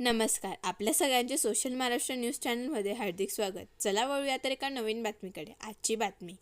नमस्कार. आपल्या सगळ्यांचे सोशल महाराष्ट्र न्यूज चॅनलमध्ये हार्दिक स्वागत. चला वळूया तर एका नवीन बातमीकडे. आजची बातमी.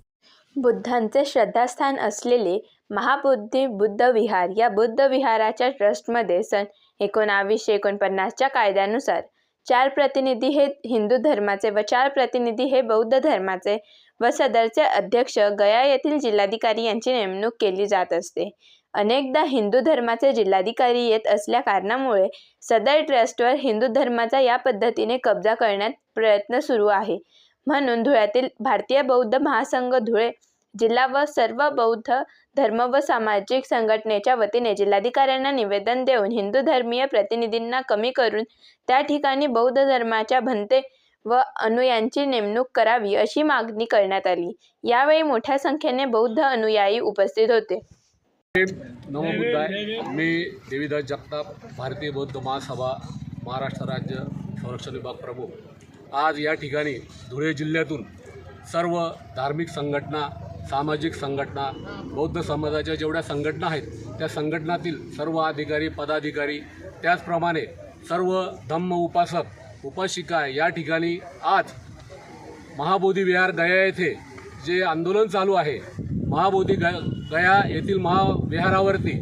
बुद्धांचे श्रद्धास्थान असलेले महाबुद्धी बुद्ध विहार या बुद्ध विहाराच्या ट्रस्टमध्ये सन एकोणावीसशे एकोणपन्नासच्या कायद्यानुसार चार प्रतिनिधी हे हिंदू धर्माचे व चार प्रतिनिधी हे बौद्ध धर्माचे व सदरचे अध्यक्ष गया येथील जिल्हाधिकारी यांची नेमणूक केली जात असते. अनेकदा हिंदू धर्माचे जिल्हाधिकारी येत असल्या कारणामुळे सदर ट्रस्टवर हिंदू धर्माचा या पद्धतीने कब्जा करण्यात प्रयत्न सुरू आहे. म्हणून धुळ्यातील भारतीय बौद्ध महासंघ धुळे जिल्हा व सर्व बौद्ध धर्म व सामाजिक संघटनेच्या वतीने जिल्हाधिकाऱ्यांना निवेदन देऊन हिंदू धर्मीय प्रतिनिधींना कमी करून त्या ठिकाणी बौद्ध धर्माच्या भंते व अनुयांची नेमणूक करावी अशी मागणी करण्यात आली. यावेळी मोठ्या संख्येने बौद्ध अनुयायी उपस्थित होते. नमो बुद्धाय मी देवीदास जगताप भारतीय बौद्ध महासभा महाराष्ट्र राज्य संरक्षण विभाग प्रमुख. आज या ठिकाणी धुळे जिल्ह्यातून सर्व धार्मिक संघटना सामाजिक संघटना बौद्ध समाजाच्या जेवढ्या संघटना आहेत त्या संघटनातील सर्व अधिकारी पदाधिकारी त्याचप्रमाणे सर्व धम्म उपासक उपासिका या ठिकाणी आज महाबोधी विहार गया येथे जे आंदोलन चालू आहे महाबोधी ग गया येथील महाविहारावरती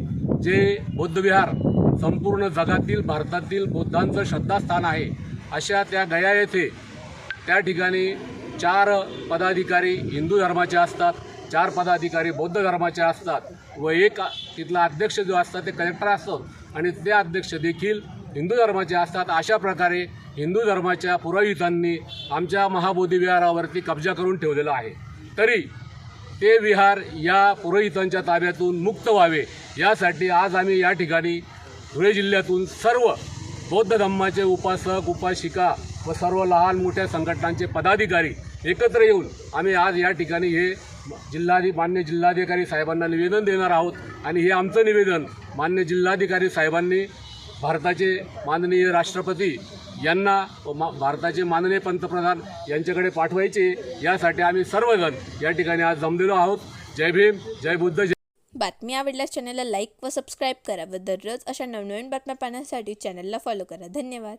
जे बौद्धविहार संपूर्ण जगातील भारतातील बौद्धांचं श्रद्धास्थान आहे अशा त्या गया येथे त्या ठिकाणी चार पदाधिकारी हिंदू धर्माचे असतात चार पदाधिकारी बौद्ध धर्माचे असतात व एक तिथला अध्यक्ष जो असतात ते कलेक्टर असतात आणि ते अध्यक्ष देखील हिंदू धर्माचे असतात. अशा प्रकारे हिंदू धर्माच्या पुरोहितांनी आमच्या महाबोधी विहारावरती कब्जा करून ठेवलेला आहे. तरी ते विहार या पुरोहितांच्या ताब्यातून मुक्त व्हावे. यासाठी आज आम्ही या ठिकाणी धुळे जिल्ह्यातून सर्व बौद्ध धम्माचे उपासक उपासिका व सर्व लहान मोठ्या संघटनांचे पदाधिकारी एकत्र येऊन आम्ही आज या ठिकाणी हे जिल्हाधि मान्य जिल्हाधिकारी साहेबांना निवेदन देणार आहोत. आणि हे आमचं निवेदन मान्य जिल्हाधिकारी साहेबांनी भारताचे माननीय राष्ट्रपती यांना मा भारताचे माननीय पंतप्रधान यांच्याकडे पाठवायचे यासाठी आम्ही सर्वजण या ठिकाणी आज जमलेलो आहोत. जय भीम जय बुद्ध जय बातमी आवडल्यास चॅनलला लाईक व सबस्क्राईब करा व दररोज अशा नवनवीन बातम्या पाहण्यासाठी चॅनलला फॉलो करा. धन्यवाद.